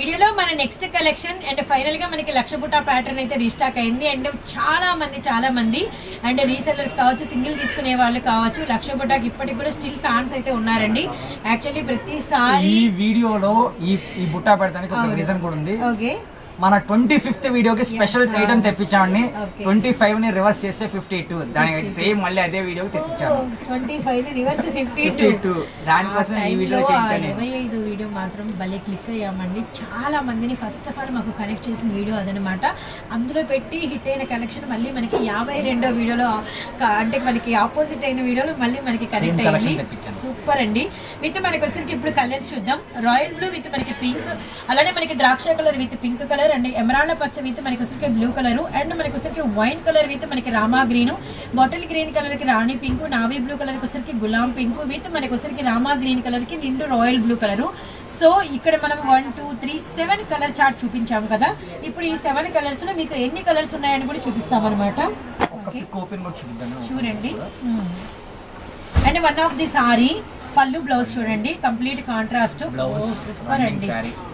వీడియోలో మన నెక్స్ట్ కలెక్షన్ అండ్ ఫైనల్గా మనకి లక్ష బుటా ప్యాటర్న్ అయితే రీస్టాక్ అయింది. అండ్ చాలా మంది చాలా మంది అండ్ రీసెల్లర్స్ కావచ్చు సింగిల్ తీసుకునే వాళ్ళు కావచ్చు లక్ష బుటాకి ఇప్పటికి కూడా స్టిల్ ఫ్యాన్స్ అయితే ఉన్నారండి. యాక్చువల్లీ ప్రతిసారి ఈ వీడియోలో ఈ ఈ బుట్టా పెడతానికి ఒక రీజన్ కూడా ఉంది. ఓకే. మన ట్వంటీ ఫిఫ్త్ వీడియోకి స్పెషల్ ఐటమ్ తెప్పించామండి. ట్వంటీ ఫైవ్ని రివర్స్ చేస్తే ఫిఫ్టీ టూ దానికి సేమ్ మళ్ళీ అదే వీడియోకి తెప్పించాము. Twenty five reverse fifty two దానికోసం ఈ వీడియో చేయించాను ఇరవై ఐదు వీడియో మాత్రం భలే క్లిక్ అయ్యామండి. చాలా మందిని ఫస్ట్ ఆఫ్ ఆల్ మాకు కనెక్ట్ చేసిన వీడియో అదనమాట. అందులో పెట్టి హిట్ అయిన కలెక్షన్ మళ్ళీ మనకి యాభై రెండో వీడియోలో అంటే మనకి ఆపోజిట్ అయిన వీడియోలో మళ్ళీ మనకి కనెక్ట్ అయ్యింది. సూపర్ అండి. విత్ మనకి వచ్చరికి ఇప్పుడు కలర్స్ చూద్దాం. రాయల్ బ్లూ విత్ మనకి పింక్ అలానే మనకి ద్రాక్ష colour with pink colour and. Emerald పచ్చ విత్ మనకి వచ్చరికి బ్లూ కలర్ అండ్ మనకి వచ్చరికి వైన్ కలర్ విత్ మనకి రామా గ్రీన్ బాటిల్ గ్రీన్ కలర్కి రాణి పింక్ నావీ బ్లూ కలర్ వచ్చరికి గులాం పింక్ విత్ మనకి వచ్చరికి రామా గ్రీన్ కలర్కి నిండు రాయల్ బ్లూ కలర్ సో ఇక్కడ మనం one two three seven colour chart చూపించాము కదా. ఇప్పుడు ఈ సెవెన్ కలర్స్లో మీకు ఎన్ని కలర్స్ ఉన్నాయని కూడా చూపిస్తాం అనమాట ఒక పిక్ ఓపెన్ కూడా చూద్దాం చూడండి. And one of the sari పళ్ళు బ్లౌజ్ చూడండి. Complete contrast. సూపర్ అండి.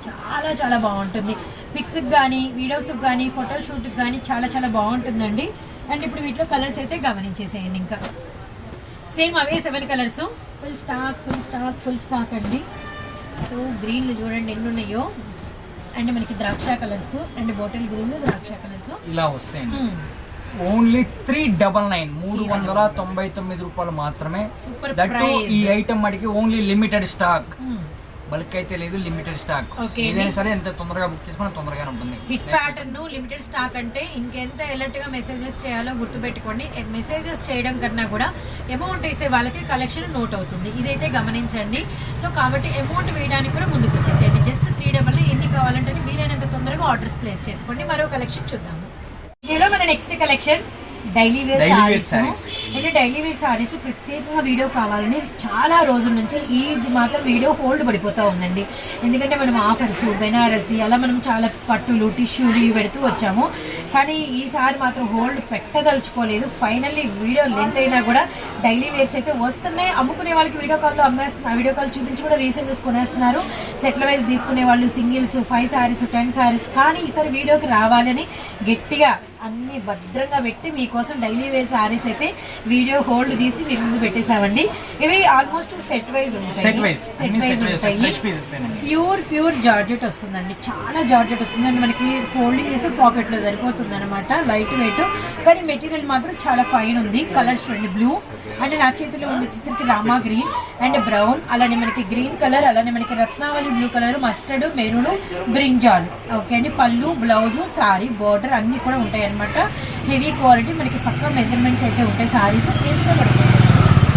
చాలా చాలా బాగుంటుంది. పిక్స్ కానీ వీడియోస్ కానీ ఫోటోషూట్ కానీ చాలా చాలా బాగుంటుందండి. అండ్ ఇప్పుడు వీటిలో కలర్స్ అయితే గమనించేసేయండి ఇంకా. సేమ్ అవే seven colours full stock full stock full stock అండి. సో గ్రీన్లు చూడండి ఎన్ని ఉన్నాయో అండ్ మనకి ద్రాక్ష కలర్స్ అండ్ బాటిల్ గ్రీన్ ద్రాక్ష కలర్స్ ఇలా వస్తాయండి. Only three double nine. మూడు వందల తొంభై తొమ్మిది రూపాయలు మాత్రమే. సూపర్ దట్ ప్రైస్ ఈ ఐటమ్ మడికి ఓన్లీ లిమిటెడ్ స్టాక్. బల్క్ అయితే లేదు లిమిటెడ్ స్టాక్. ఏదైనా సరే ఎంత తొందరగా బుక్ చేసుకున్నా తొందరగానే ఉంటుంది. హిట్ ప్యాటర్న్ లిమిటెడ్ స్టాక్ అంటే ఇంకెంత alert గా మెసేజెస్ చేయాలో గుర్తుపెట్టుకోండి. మెసేజెస్ చేయడం కన్నా కూడా అమౌంట్ వేసే వాళ్ళకి కలెక్షన్ నోట్ అవుతుంది. ఇదైతే గమనించండి. సో కాబట్టి అమౌంట్ వేయడానికి కూడా ముందుకు వచ్చేసేయండి. జస్ట్ త్రీ డబల్ ఎన్ని కావాలంటే వీలైనంత తొందరగా ఆర్డర్స్ ప్లేస్ చేసుకోండి. మరో కలెక్షన్ చూద్దాము. వీడియోలో మన next collection daily wear saris. అయితే డైలీ వేర్ సారీస్ ప్రత్యేకంగా వీడియో కావాలని చాలా రోజుల నుంచి ఇది మాత్రం వీడియో హోల్డ్ పడిపోతూ ఉందండి. ఎందుకంటే మనం ఆఫర్స్ బెనారసి అలా మనం చాలా పట్టులు టిష్యూలు పెడుతూ వచ్చాము. కానీ ఈసారి మాత్రం హోల్డ్ పెట్టదలుచుకోలేదు. ఫైనల్లీ వీడియో లెంత్ అయినా కూడా డైలీ వేర్స్ అయితే వస్తున్నాయి. అమ్ముకునే వాళ్ళకి వీడియో కాల్లో అమ్మేస్తున్నారు వీడియో కాల్ చూపించి కూడా రీసెల్ కొనేస్తున్నారు. సెట్ల వైజ్ తీసుకునే వాళ్ళు singles five saris ten saris కానీ ఈసారి వీడియోకి రావాలని గట్టిగా అన్ని భద్రంగా పెట్టి మీకోసం డైలీ వేర్ సారీస్ అయితే వీడియో హోల్డ్ తీసి మీ ముందు పెట్టేసామండి ఇవి ఆల్మోస్ట్ సెట్ వైజ్ ఉంటాయి. సెట్ వైజ్ ఉంటాయి. ప్యూర్ ప్యూర్ జార్జెట్ వస్తుందండి. చాలా జార్జెట్ వస్తుంది. అండ్ మనకి ఫోల్డింగ్ చేస్తే పాకెట్లో సరిపోతుంది. అనమాట లైట్ వెయిట్. కానీ మెటీరియల్ మాత్రం చాలా ఫైన్ ఉంది. కలర్స్ చూడండి బ్లూ అండ్ నా చేతిలో ఉండి వచ్చేసరికి రామా గ్రీన్ అండ్ బ్రౌన్. అలానే మనకి గ్రీన్ కలర్ అలానే మనకి రత్నావళి blue colour mustard maroon brinjal okay అండి పళ్ళు బ్లౌజు సారీ బార్డర్ అన్నీ కూడా ఉంటాయి అనమాట హెవీ క్వాలిటీ మనకి పక్క మెజర్మెంట్స్ అయితే ఉంటాయి సారీస్ ఎంత పడుతుంది?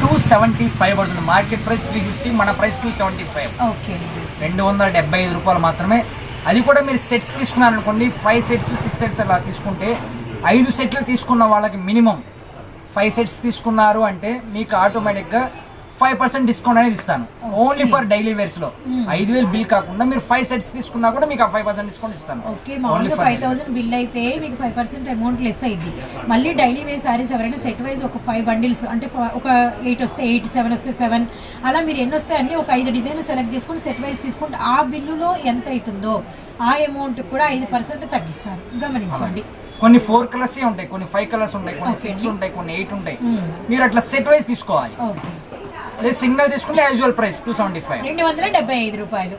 టూ సెవెంటీ ఫైవ్ పడుతుంది. మార్కెట్ ప్రైస్ త్రీ ఫిఫ్టీ మన price two seventy five okay రెండు వందల డెబ్బై ఐదు రూపాయలు మాత్రమే అది కూడా మీరు సెట్స్ తీసుకున్నారనుకోండి ఫైవ్ సెట్స్ సిక్స్ సెట్స్ అలా తీసుకుంటే ఐదు సెట్లు తీసుకున్న వాళ్ళకి మినిమం ఫైవ్ సెట్స్ తీసుకున్నారు అంటే మీకు ఆటోమేటిక్గా ఫైవ్ పర్సెంట్ డిస్కౌంట్ అనేది ఇస్తాను. ఓన్లీ ఫర్ డైలీ వేర్స్లో. ఐదు వేలు బిల్ కాకుండా మీరు ఫైవ్ సెట్స్ తీసుకున్నా కూడా మీకు ఆ ఫైవ్ పర్సెంట్ డిస్కౌంట్ ఇస్తాను. ఓకే మామూలుగా ఫైవ్ థౌసండ్ బిల్ అయితే మీకు ఫైవ్ పర్సెంట్ అమౌంట్ లెస్ అయింది మళ్ళీ డైలీ వేర్ సారీస్ ఎవరైనా సెట్ వైజ్ ఒక ఫైవ్ బండిల్స్ అంటే ఒక ఎయిట్ వస్తే ఎయిట్ సెవెన్ వస్తే సెవెన్ అలా మీరు ఎన్ని వస్తే అన్ని ఒక ఐదు డిజైన్లు సెలెక్ట్ చేసుకుని సెట్ వైజ్ తీసుకుంటే ఆ బిల్లులో ఎంత అవుతుందో ఆ అమౌంట్ కూడా ఐదు పర్సెంట్ తగ్గిస్తారు గమనించండి. కొన్ని ఫోర్ కలర్స్ ఉంటాయి కొన్ని ఫైవ్ కలర్స్ ఉంటాయి కొన్ని సిక్స్. ఉంటాయి కొన్ని ఎయిట్ ఉంటాయి. Hmm. మీరు అట్లా సెట్ వైజ్ తీసుకోవాలి. ఓకే లేదు సింగిల్ తీసుకుంటే usual price two seventy five రెండు వందల డెబ్బై ఐదు రూపాయలు.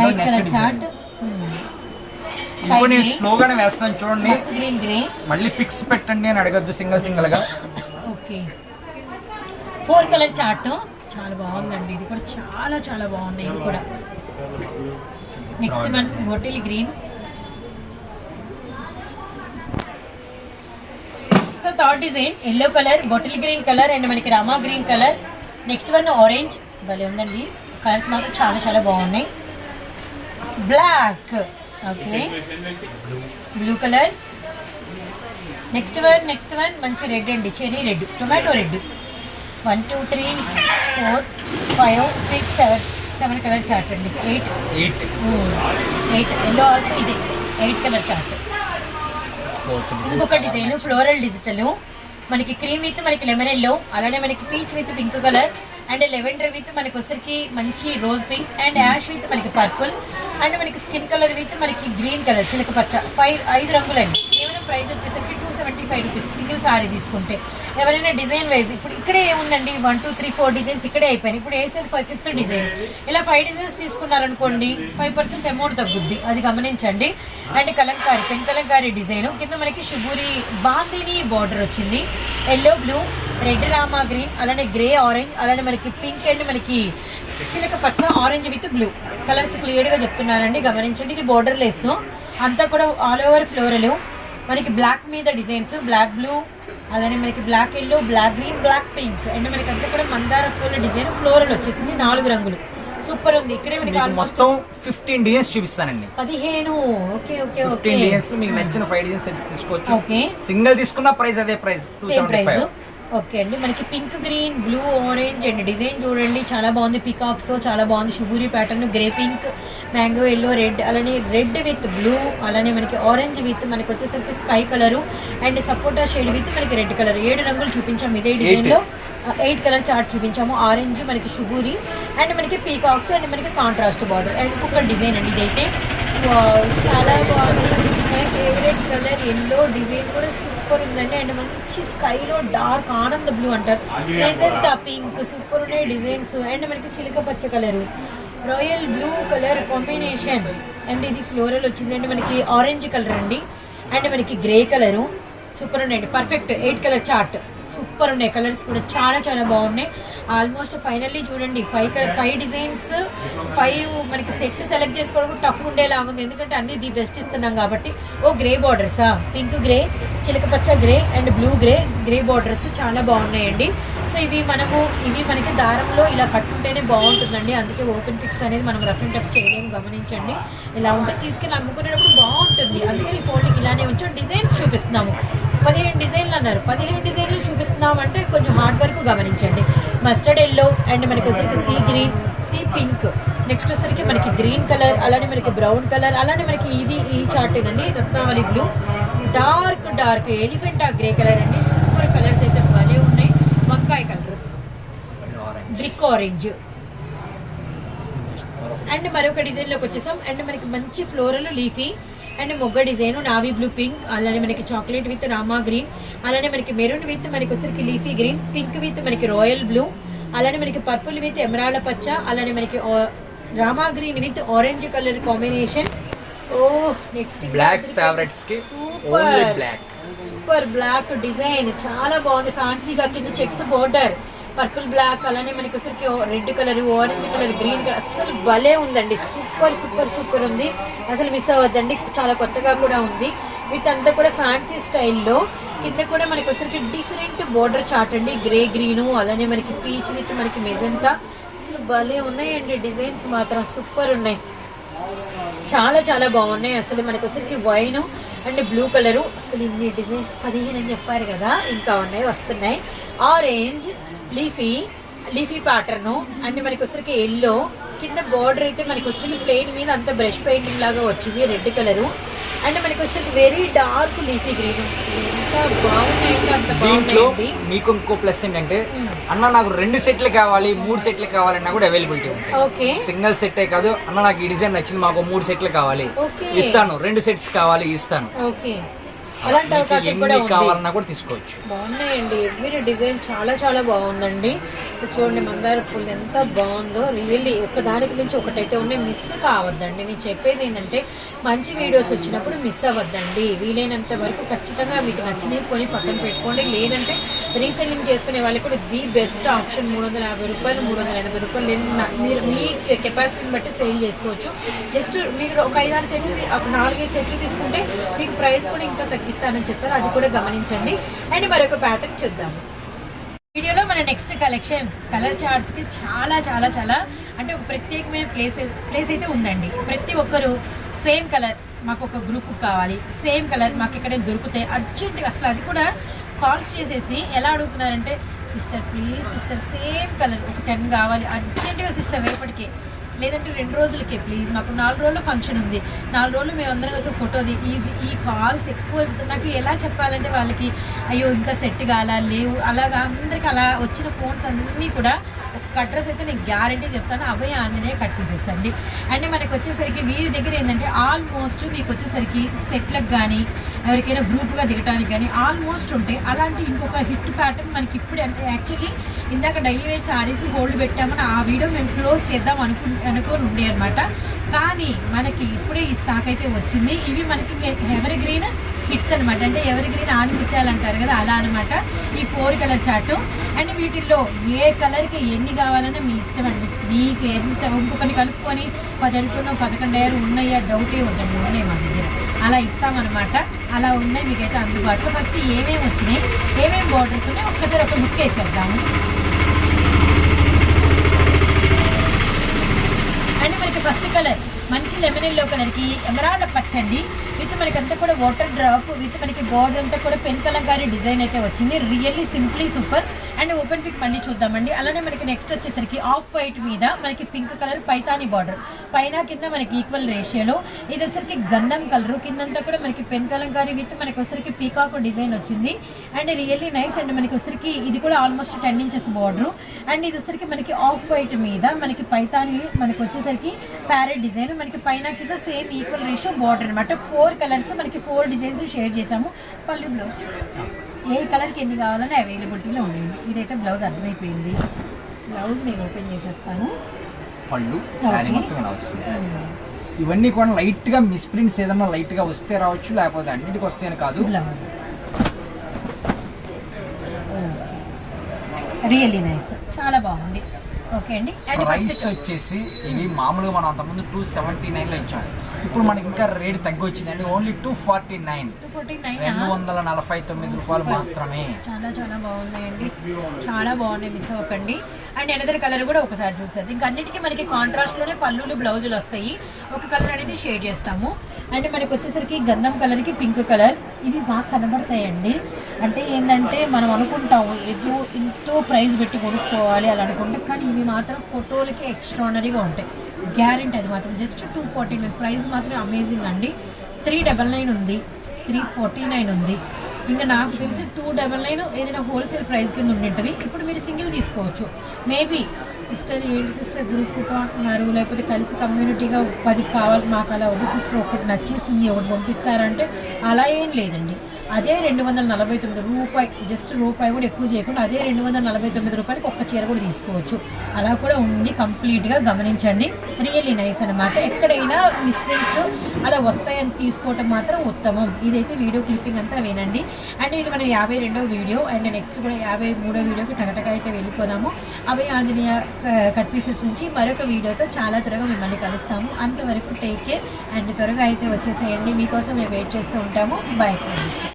లైట్ కలర్ చార్ట్ ఇంకో నేను స్లోగానే వేస్తాను చూడండి. గ్రీన్ గ్రే మళ్ళీ పిక్స్ పెట్టండి అని అడగద్దు సింగిల్ సింగిల్గా ఓకే ఫోర్ కలర్ చార్ట్ చాలా బాగుందండి. ఇది కూడా చాలా చాలా బాగున్నాయి. ఇవి కూడా. Next one bottle green so third design yellow colour bottle green colour and మనకి Rama green colour next one orange భలే ఉందండి. కలర్స్ మాత్రం చాలా చాలా బాగున్నాయి. Black okay blue colour next one next one మంచి రెడ్ అండి. Cherry red tomato red one two three four five six seven seven colour chart అండి. Eight eight eight yellow also ఇది. ఎయిట్ కలర్ చార్ట్ ఇంకొక design floral digital మనకి cream with మనకి lemon yellow అలానే మనకి peach with pink colour and lavender with మనకి వచ్చరికి మంచి rose pink and ash with మనకి పర్పుల్ అండ్ మనకి స్కిన్ కలర్ విత్ మనకి గ్రీన్ కలర్ చిలక పచ్చ. ఫైవ్ ఐదు రంగులండి. కేవలం ప్రైస్ వచ్చేసరికి two seventy five rupees single sari తీసుకుంటే. ఎవరైనా డిజైన్ వైజ్ ఇప్పుడు ఇక్కడే ఏముందండి? One two three four designs ఇక్కడే అయిపోయినాయి. ఇప్పుడు వేసేది ఫైవ్ ఫిఫ్త్ డిజైన్ ఇలా ఫైవ్ డిజైన్స్ తీసుకున్నారనుకోండి ఫైవ్ పర్సెంట్ అమౌంట్ తగ్గుద్ది. అది గమనించండి. And Kalamkari pen Kalamkari design కింద మనకి షుగూరి బాందిని బార్డర్ వచ్చింది. Yellow blue red Rama green అలానే గ్రే ఆరెంజ్ అలానే మనకి పింక్ అండ్ మనకి చిలక పచ్చ ఆరెంజ్ విత్ బ్లూ. కలర్స్ క్లియర్గా చెప్తున్నానండి గమనించండి ఇది బోర్డర్ లెస్ అంతా కూడా ఆల్ ఓవర్ ఫ్లోరల్ మనకి బ్లాక్ మీద డిజైన్స్ బ్లాక్ బ్లూ అలానే మనకి black yellow black green black pink and మనకి అంతా కూడా మందార పూల డిజైన్ ఫ్లోరల్ వచ్చేసింది నాలుగు రంగులు. సూపర్ ఉంది. ఇక్కడే మనకి మొత్తం ఫిఫ్టీన్ డిజైన్స్ చూపిస్తానండి. పదిహేను. ఓకే ఓకే ఓకే డిజైన్స్ మీకు నచ్చిన ఫైవ్ డిజైన్స్ సెట్స్ తీసుకోవచ్చు. ఓకే సింగిల్ తీసుకున్న ప్రైస్ అదే price two seventy price five okay అండి. మనకి pink green blue orange and. Design చూడండి. చాలా బాగుంది పికాక్స్తో చాలా బాగుంది షుగూరి pattern grey pink mango yellow red అలానే రెడ్ విత్ బ్లూ అలానే మనకి ఆరెంజ్ విత్ మనకి వచ్చేసరికి స్కై కలర్ అండ్ సపోటా షేడ్ విత్ మనకి రెడ్ కలర్. ఏడు రంగులు చూపించాము ఇదే డిజైన్లో ఎయిట్ కలర్ చార్ట్ చూపించాము. ఆరెంజ్ మనకి షుగూరి అండ్ మనకి పీకాక్స్ అండ్ మనకి కాంట్రాస్ట్ బార్డర్ అండ్ ఇంకొక డిజైన్ అండి ఇదైతే. చాలా బాగుంది. My favourite colour yellow design కూడా సూపర్ ఉందండి. అండ్ మంచి స్కైలో డార్క్ ఆనంద బ్లూ అంటారు. మెజెంతా పింక్ సూపర్ ఉన్నాయి డిజైన్స్. అండ్ మనకి చిలక పచ్చ colour. Royal blue colour combination and ఇది ఫ్లోరల్ వచ్చిందండి మనకి ఆరెంజ్ కలర్ అండి. అండ్ మనకి గ్రే కలరు. సూపర్ ఉన్నాయండి. Perfect eight colour chart super ఉన్నాయి. కలర్స్ కూడా చాలా చాలా బాగున్నాయి. ఆల్మోస్ట్ ఫైనల్లీ చూడండి five colour five designs five మనకి సెట్ సెలెక్ట్ చేసుకోవడం టఫ్ ఉండేలాగా ఉంది. ఎందుకంటే అన్ని ది బెస్ట్ ఇస్తున్నాం కాబట్టి. ఓ గ్రే బార్డర్సా పింక్ గ్రే చిలక పచ్చ grey and blue grey grey borders చాలా బాగున్నాయండి. సో ఇవి మనము ఇవి మనకి దారంలో ఇలా కట్టుంటేనే బాగుంటుందండి. అందుకే ఓపెన్ పిక్స్ అనేది మనం రఫ్ అండ్ టఫ్ చేయలేము. గమనించండి. ఇలా ఉంటే తీసుకెళ్ళి అమ్ముకునేటప్పుడు బాగుంటుంది. అందుకని ఈ ఫోల్డింగ్ ఇలానే ఉంచాం. డిజైన్స్ చూపిస్తున్నాము. పదిహేను డిజైన్లు అన్నారు. పదిహేను డిజైన్లు చూపిస్తున్నాం అంటే కొంచెం హార్డ్ వర్క్ గమనించండి. మస్టర్డ్ ఎల్లో అండ్ మనకి వచ్చరికి sea green sea pink next వచ్చరికి మనకి గ్రీన్ కలర్ అలానే మనకి బ్రౌన్ కలర్ అలానే మనకి ఇది ఈ చార్ట్ అండి రత్నావళి బ్లూ డార్క్ డార్క్ ఎలిఫెంట్ ఆ గ్రే కలర్ అండి. సూపర్ కలర్స్ అయితే భలే ఉన్నాయి. వంకాయ కలర్ బ్రిక్ ఆరెంజ్ అండ్ మరొక డిజైన్లోకి వచ్చేసాం. అండ్ మనకి మంచి ఫ్లోరల్ లీఫీ అండ్ మొగ్గ డిజైన్ నావీ బ్లూ పింక్ అలానే మనకి చాక్లెట్ విత్ రామా గ్రీన్ అలానే మనకి మెరూన్ విత్ మనకి వచ్చరికి లీఫీ గ్రీన్ పింక్ విత్ మనకి రాయల్ బ్లూ అలానే మనకి పర్పుల్ విత్ ఎమరాళ్ళ పచ్చ అలానే మనకి Rama green with orange colour combination. Oh next black ఫేవరెట్స్కి only black super black design. చాలా బాగుంది. ఫ్యాన్సీగా కింద చెక్స్ బోర్డర్. పర్పుల్ బ్లాక్ అలానే మనకి అసలుకి red colour orange colour green colour. అసలు భలే ఉందండి. సూపర్ సూపర్ సూపర్ ఉంది. అసలు మిస్ అవ్వద్దండి. చాలా కొత్తగా కూడా ఉంది. వీటంతా కూడా ఫ్యాన్సీ స్టైల్లో. కింద కూడా మనకి అసలుకి డిఫరెంట్ బోర్డర్ చాట్ అండి. గ్రే గ్రీను అలానే మనకి పీచ్ విత్ మనకి మెజంతా అసలు భలే ఉన్నాయండి డిజైన్స్ మాత్రం. సూపర్ ఉన్నాయి. చాలా చాలా బాగున్నాయి. అసలు మనకి అసలుకి వైను అండ్ బ్లూ కలరు. అసలు ఇన్ని డిజైన్స్ పదిహేను అని చెప్పారు కదా ఇంకా ఉన్నాయి వస్తున్నాయి. Orange leafy leafy pattern and మనకి వచ్చరికి ఎల్లో. కింద బార్డర్ అయితే మనకి వచ్చరికి ప్లెయిన్ మీద అంత బ్రష్ పెయింటింగ్ లాగా వచ్చింది రెడ్ కలరు. అండ్ మనకి వచ్చరికి వెరీ డార్క్ లీఫీ గ్రీన్. ఎంత బాగున్నాయి అంటే అంత దీంట్లో బాగున్నాయండి. మీకు ఇంకో ప్లస్ ఏంటంటే అన్న నాకు రెండు సెట్లు కావాలి మూడు సెట్లు కావాలన్నా కూడా అవైలబిలిటీ ఉంది. ఓకే. సింగిల్ సెట్టే కాదు అన్న నాకు ఈ డిజైన్ నచ్చింది మాకు మూడు సెట్లు కావాలి. ఓకే. ఇస్తాను రెండు సెట్స్ కావాలి ఇస్తాను. ఓకే. అలాంటి అవకాశం కూడా కావాలన్నా కూడా తీసుకోవచ్చు. బాగున్నాయండి. ఎవ్రీ డిజైన్ చాలా చాలా బాగుందండి. సో చూడండి మందార పూలు ఎంత బాగుందో. రియల్లీ ఒకదానికి మించి ఒకటైతే ఉన్నాయి. మిస్ కావద్దండి. నేను చెప్పేది ఏంటంటే మంచి వీడియోస్ వచ్చినప్పుడు మిస్ అవ్వద్దండి. వీలైనంత వరకు ఖచ్చితంగా మీకు నచ్చినవి కొని పక్కన పెట్టుకోండి. లేదంటే రీసెల్లింగ్ చేసుకునే వాళ్ళకి కూడా ది బెస్ట్ ఆప్షన్ మూడు వందల యాభై రూపాయలు మూడు వందల ఎనభై రూపాయలు. లేదు మీరు మీ కెపాసిటీని బట్టి సేల్ చేసుకోవచ్చు. జస్ట్ మీరు ఒక ఐదారు సెట్లు ఒక నాలుగైదు సెట్లు తీసుకుంటే మీకు ప్రైస్ కూడా ఇంకా చూపిస్తానని చెప్పారు. అది కూడా గమనించండి. అండ్ మరొక ప్యాటర్న్ చూద్దాము. వీడియోలో మన నెక్స్ట్ కలెక్షన్ కలర్ చార్ట్స్కి చాలా చాలా చాలా అంటే ఒక ప్రత్యేకమైన ప్లేస్ ప్లేస్ అయితే ఉందండి. ప్రతి ఒక్కరు సేమ్ కలర్ మాకు ఒక గ్రూప్ కావాలి. సేమ్ కలర్ మాకు ఇక్కడ దొరుకుతాయి అర్జెంటుగా అసలు అది కూడా కాల్స్ చేసేసి ఎలా అడుగుతున్నారంటే sister please sister same colour ఒక టెన్ కావాలి. అర్జెంటుగా సిస్టర్ రేపటికే లేదంటే రెండు రోజులకే ప్లీజ్ మాకు నాలుగు రోజులు ఫంక్షన్ ఉంది. నాలుగు రోజులు మేము అందరం కలిసి ఫోటో ఇది ఈ కాల్స్ ఎక్కువ నాకు ఎలా చెప్పాలంటే వాళ్ళకి అయ్యో ఇంకా సెట్ కాలా? లేవు. అలాగా అందరికి అలా వచ్చిన ఫోన్స్ అన్నీ కూడా ఒక అడ్రస్ అయితే నేను గ్యారంటీ చెప్తాను. అభయ ఆంజనేయ కట్ తీసేసండి అంటే మనకు వచ్చేసరికి వీరి దగ్గర ఏంటంటే ఆల్మోస్ట్ మీకు వచ్చేసరికి సెట్లకు కానీ ఎవరికైనా గ్రూప్గా దిగడానికి కానీ ఆల్మోస్ట్ ఉంటాయి అలాంటి ఇంకొక హిట్ ప్యాటర్న్ మనకి ఇప్పుడు అంటే యాక్చువల్లీ ఇందాక డైలీ వేర్ శారీస్ హోల్డ్ పెట్టామని ఆ వీడియో మేము క్లోజ్ చేద్దాం అనుకు అనుకోని ఉండే అనమాట కానీ మనకి ఇప్పుడే ఈ స్టాక్ అయితే వచ్చింది. ఇవి మనకి ఎవరి గ్రీన్ కిట్స్ అనమాట అంటే ఎవరి గ్రీన్ ఆనిమిత్యాలు అంటారు కదా అలా అనమాట ఈ ఫోర్ కలర్ చార్టు అండ్ వీటిల్లో ఏ కలర్కి ఎన్ని కావాలన్నా మీ ఇష్టం అండి. మీకు ఎంత ఇంకొకరిని కలుపుకొని పది పదకొండు అయ్యారు ఉన్నాయా డౌటే ఉందండి ఉన్నాయి మా దగ్గర. అలా ఇస్తామన్నమాట. అలా ఉన్నాయి మీకైతే అందుబాటులో. ఫస్ట్ ఏమేమి వచ్చినాయి? ఏమేమి బార్డర్స్ ఉన్నాయి? ఒక్కసారి ఒక బుక్ వేసేద్దాము అండ్ మనకి ఫస్ట్ కలర్. మంచి లెమన్ ఎల్లో కలర్కి ఎమరాల్డ్ పచ్చండి. విత్ మనకి అంతా కూడా వాటర్ డ్రాప్ విత్ మనకి బోర్డర్ అంతా కూడా పెన్ కలంకారీ డిజైన్ అయితే వచ్చింది. Really simply super and open ఫిక్ మళ్ళీ చూద్దామండి. అలానే మనకి నెక్స్ట్ వచ్చేసరికి ఆఫ్ వైట్ మీద మనకి పింక్ కలర్ పైతాని బార్డర్. పైన కింద మనకి ఈక్వల్ రేషియోలో ఇది వచ్చరికి గంధం కలర్. కిందంతా కూడా మనకి పెన్ కలంకారీ విత్ మనకి వచ్చరికి పీకాక్ డిజైన్ వచ్చింది. అండ్ రియల్లీ నైస్ అండ్ మనకి వచ్చరికి ఇది కూడా almost ten inches border and ఇది వచ్చరికి మనకి ఆఫ్ వైట్ మీద మనకి పైతాని మనకి వచ్చేసరికి ప్యారెట్ డిజైన్ మనకి పైన కింద సేమ్ ఈక్వల్ రేషియో బార్డర్ అనమాట ఫోర్ కలర్స్ మనకి ఫోర్ డిజైన్స్ షేర్ చేసాము పల్లి బ్లౌజ్ ఏ కలర్కి ఎన్ని కావాలని అవైలబిలిటీలో ఉండండి. ఇదైతే బ్లౌజ్ అర్థమైపోయింది. బ్లౌజ్ నేను ఓపెన్ చేసేస్తాను. పళ్ళు శారీ. మొత్తం ఇలా వస్తుంది. ఇవన్నీ కూడా లైట్గా మిస్ప్రింట్స్ ఏదన్నా లైట్గా వస్తే రావచ్చు లేకపోతే అన్నిటికి వస్తే అని కాదు. బ్లౌజ్. Really nice. చాలా బాగుంది. ఓకే అండి. అండ్ ప్రైస్ వచ్చేసి ఇవి మామూలుగా మనం అంతకుముందు టూ సెవెంటీ నైన్లో ఇచ్చాం. ఇప్పుడు మనకి ఇంకా రేట్ తగ్గి వచ్చిందండి only two forty nine two forty nine రెండు వందల నలభై తొమ్మిది రూపాయలు. మాత్రమే. చాలా చాలా బాగున్నాయండి. చాలా బాగున్నాయి మిస్ అవ్వకండి. అండ్ ఎనదర్ కలర్ కూడా ఒకసారి చూసేది. ఇంకా అన్నిటికీ మనకి కాంట్రాస్ట్లోనే పళ్ళులు బ్లౌజులు వస్తాయి. ఒక కలర్ అనేది షేడ్ చేస్తాము. అండ్ మనకి వచ్చేసరికి గంధం కలర్కి పింక్ కలర్ ఇవి బాగా కనబడతాయండి. అంటే ఏంటంటే మనం అనుకుంటాము ఏదో ఎంతో ప్రైస్ పెట్టి కొనుక్కోవాలి అలా అనుకుంటాం కానీ ఇవి మాత్రం ఫోటోలకి ఎక్స్ట్రానరీగా ఉంటాయి. గ్యారెంటీ అది మాత్రం. Just two forty nine price మాత్రం అమేజింగ్ అండి. త్రీ డబల్ నైన్ ఉంది. త్రీ ఫార్టీ నైన్ ఉంది. ఇంకా నాకు తెలిసి టూ డబల్ నైన్ ఏదైనా హోల్సేల్ ప్రైస్ కింద ఉండింటుంది. ఇప్పుడు మీరు సింగిల్ తీసుకోవచ్చు. మేబీ సిస్టర్ ఏంటి సిస్టర్ గ్రూప్ అంటున్నారు లేకపోతే కలిసి కమ్యూనిటీగా పది కావాలి మాకు అలా వద్దు. సిస్టర్ ఒకటి నచ్చేసింది ఒకటి పంపిస్తారంటే అలా ఏం లేదండి. అదే రెండు వందల నలభై తొమ్మిది రూపాయి జస్ట్ రూపాయి కూడా ఎక్కువ చేయకుండా అదే రెండు వందల నలభై తొమ్మిది రూపాయలకి ఒక్క చీర కూడా తీసుకోవచ్చు. అలా కూడా ఉంది కంప్లీట్గా గమనించండి. రియల్లీ నైస్ అనమాట ఎక్కడైనా మిస్ప్రింట్స్ అలా వస్తాయని తీసుకోవటం మాత్రం ఉత్తమం. ఇదైతే వీడియో క్లిప్పింగ్ అంతా వినండి. అండ్ ఇది మన యాభై రెండో వీడియో. అండ్ నెక్స్ట్ కూడా యాభై మూడో వీడియోకి టగటగా అయితే వెళ్ళిపోదాము. అభయ ఆంజనేయ కట్ పీసెస్ నుంచి మరొక వీడియోతో చాలా త్వరగా మిమ్మల్ని కలుస్తాము. అంతవరకు టేక్ కేర్ అండ్ త్వరగా అయితే వచ్చేసేయండి. మీకోసం మేము వెయిట్ చేస్తూ ఉంటాము. Bye friends